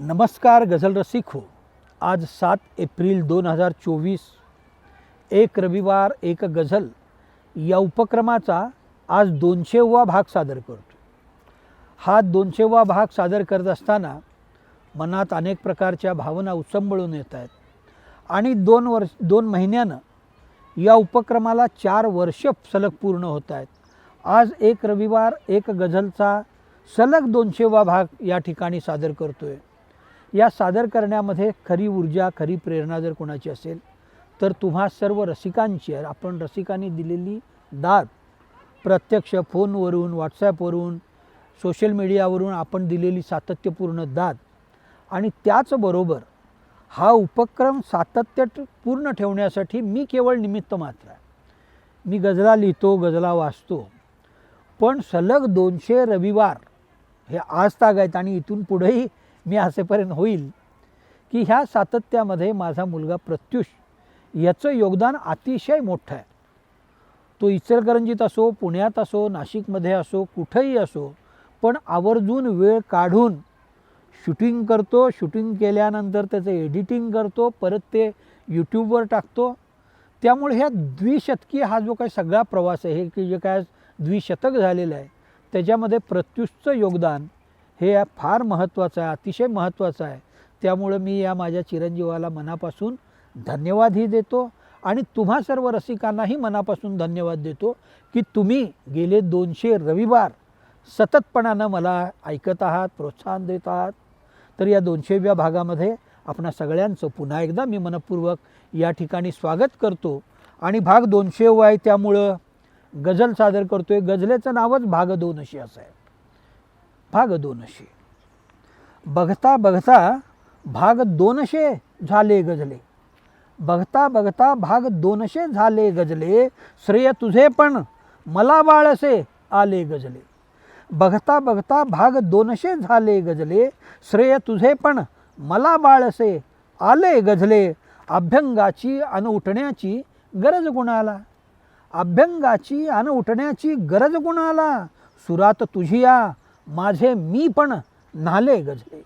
नमस्कार गझल रसिक हो. आज सात एप्रिल दोन हजार चोवीस. एक रविवार एक गझल या उपक्रमाचा आज दोनशेवा भाग सादर करतो. हा दोनशेवा भाग सादर करत असताना मनात अनेक प्रकारच्या भावना उचंबळून येत आहेत. आणि दोन वर्ष दोन महिन्यानं या उपक्रमाला चार वर्ष सलग पूर्ण होत आहेत. आज एक रविवार एक गझलचा सलग दोनशेवा भाग या ठिकाणी सादर करतो आहे या सादर करण्यामध्ये खरी ऊर्जा खरी प्रेरणा जर कोणाची असेल तर तुम्हा सर्व रसिकांची आपण रसिकांनी दिलेली दाद प्रत्यक्ष फोनवरून व्हॉट्सॲपवरून सोशल मीडियावरून आपण दिलेली सातत्यपूर्ण दाद. आणि त्याचबरोबर हा उपक्रम सातत्य पूर्ण ठेवण्यासाठी मी केवळ निमित्त मात्र आहे. मी गजला लिहितो गजला वाचतो. पण सलग दोनशे रविवार हे आज ताग आहेत आणि इथून पुढेही मी असेपर्यंत होईल की ह्या सातत्यामध्ये माझा मुलगा प्रत्युष याचं योगदान अतिशय मोठं आहे. तो इचलकरंजीत असो पुण्यात असो नाशिकमध्ये असो कुठंही असो पण आवर्जून वेळ काढून शूटिंग करतो शूटिंग केल्यानंतर त्याचं एडिटिंग करतो परत ते यूट्यूबवर टाकतो. त्यामुळे ह्या द्विशतकी हा जो काही सगळा प्रवास आहे हे की जे काय द्विशतक झालेलं आहे त्याच्यामध्ये प्रत्युषचं योगदान हे फार महत्त्वाचं आहे अतिशय महत्त्वाचं आहे. त्यामुळं मी या माझ्या चिरंजीवाला मनापासून धन्यवादही देतो आणि तुम्हा सर्व रसिकांनाही मनापासून धन्यवाद देतो की तुम्ही गेले दोनशे रविवार सततपणानं मला ऐकत आहात प्रोत्साहन देत आहात. तर या दोनशेव्या भागामध्ये आपणा सगळ्यांचं पुन्हा एकदा मी मनपूर्वक या ठिकाणी स्वागत करतो. आणि भाग दोनशे आहे त्यामुळं गझल सादर करतो आहे गझलेचं नावच भाग दोन अशी असं आहे. भाग दोनशे. बघता बघता भाग दोनशे झाले गजले बघता बघता भाग दोनशे झाले गजले श्रेय तुझे पण मला बाळसे आले गजले बघता बघता भाग दोनशे झाले गजले श्रेय तुझे पण मला बाळसे आले गजले अभ्यंगाची अन उठण्याची गरज गुणाला अभ्यंगाची अन उठण्याची गरज गुणाला सुरात तुझिया माझे मी पण नाले गजले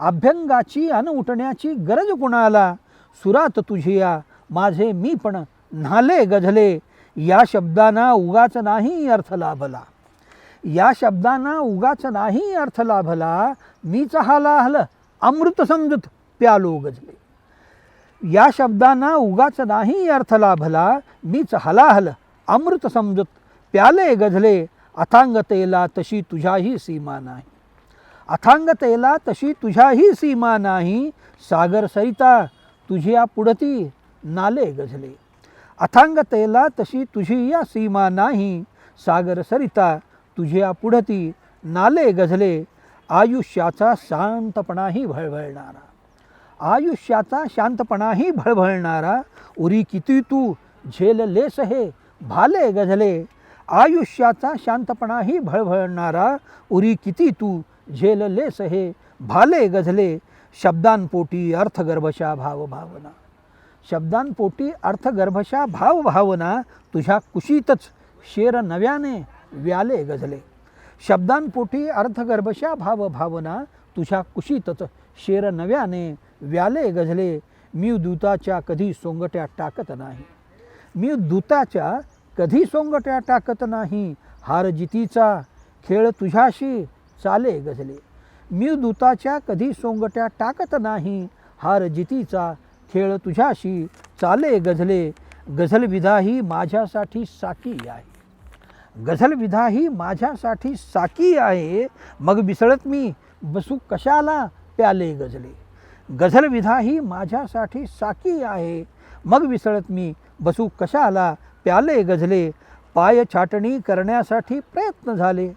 अभ्यंगाची अन उठण्याची गरज कुणाला? सुरात तुझिया माझे मी पण न्हाले गझले. या शब्दांना उगाच नाही अर्थ लाभला. या शब्दांना उगाच नाही अर्थ लाभला. मीच हालाहल अमृत समजूत प्यालो गजले या शब्दांना उगाच नाही अर्थ लाभला. मीच हलाहल अमृत समजत प्याले गझले. अथांगतेला तशी तुझ्याही सीमा नाही. अथांगतेला तशी तुझ्याही सीमा नाही. सागर सरिता तुझ्या पुढती नाले गझले. अथांगतेला तशी तुझी या सीमा नाही. सागर सरिता तुझ्या पुढती नाले गझले. आयुष्याचा शांतपणाही भळभळणारा. आयुष्याचा शांतपणाही भळभळणारा. उरी किती तू झेल लेस हे भाले गझले. आयुष्याचा शांतपणाही भळभळणारा उरी किती तू झेल लेस हे भाले गझले शब्दांपोटी अर्थगर्भशा भावभावना. शब्दांपोटी अर्थगर्भशा भावभावना तुझ्या कुशीतच शेर नव्याने व्याले गझले. शब्दांपोटी अर्थगर्भशा भावभावना तुझ्या कुशीतच शेर नव्याने व्याले गझले. मी दूताच्या कधी सोंगट्या टाकत नाही. मी दूताच्या कधी सोंगट्या टाकत नाही? हार जितीचा खेळ तुझ्याशी चाले गजले मी दूताच्या कधी सोंगट्या टाकत नाही? हार जितीचा खेळ तुझ्याशी चाले गझले. गझलविधा ही माझ्यासाठी साकी आहे. गझलविधा ही माझ्यासाठी साकी आहे. मग मिसळत मी बसू कशाला प्याले गझले? गझलविधा ही माझ्यासाठी साकी आहे. मग विसळत मी बसू कशाला प्याले गझले पाय छाटणी करण्यासाठी प्रयत्न झाले.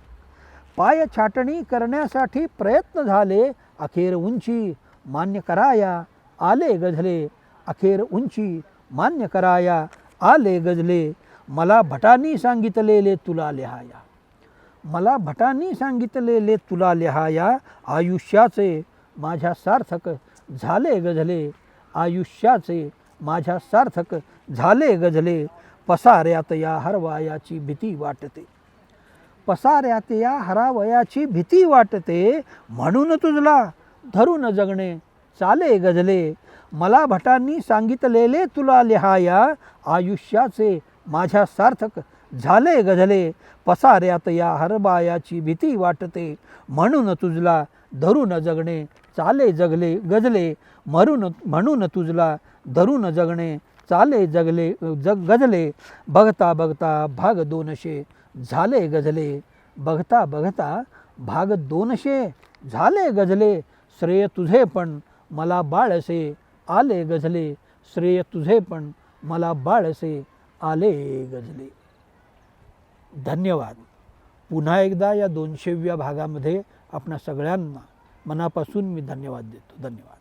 पाय छाटणी करण्यासाठी प्रयत्न झाले अखेर उंची मान्य कराया आले गझले. अखेर उंची मान्य कराया आले गजले मला भटांनी सांगितलेले तुला लिहाया. मला भटांनी सांगितलेले तुला लिहाया आयुष्याचे माझ्या सार्थक झाले गझले. आयुष्याचे माझ्या सार्थक झाले गझले. पसाऱ्यात या हरवायाची भीती वाटते. पसाऱ्यात या हरावयाची भीती वाटते. म्हणून तुझला धरून जगणे चाले गजले मला भटांनी सांगितलेले तुला लिहाया आयुष्याचे माझ्या सार्थक झाले गजले पसाऱ्यात या हरबायाची भीती वाटते. म्हणून तुझला धरून जगणे चाले जगले गजले मरून म्हणून तुझला धरून जगणे चाले जगले जग गजले बघता बघता भाग दोनशे झाले गजले बघता बघता भाग दोनशे झाले गजले श्रेय तुझे पण मला बाळसे आले गजले श्रेय तुझे पण मला बाळसे आले गजले. धन्यवाद. पुन्हा एकदा या दोनशेव्या भागामध्ये आपणा सगळ्यांना मनापासून मी धन्यवाद देतो. धन्यवाद.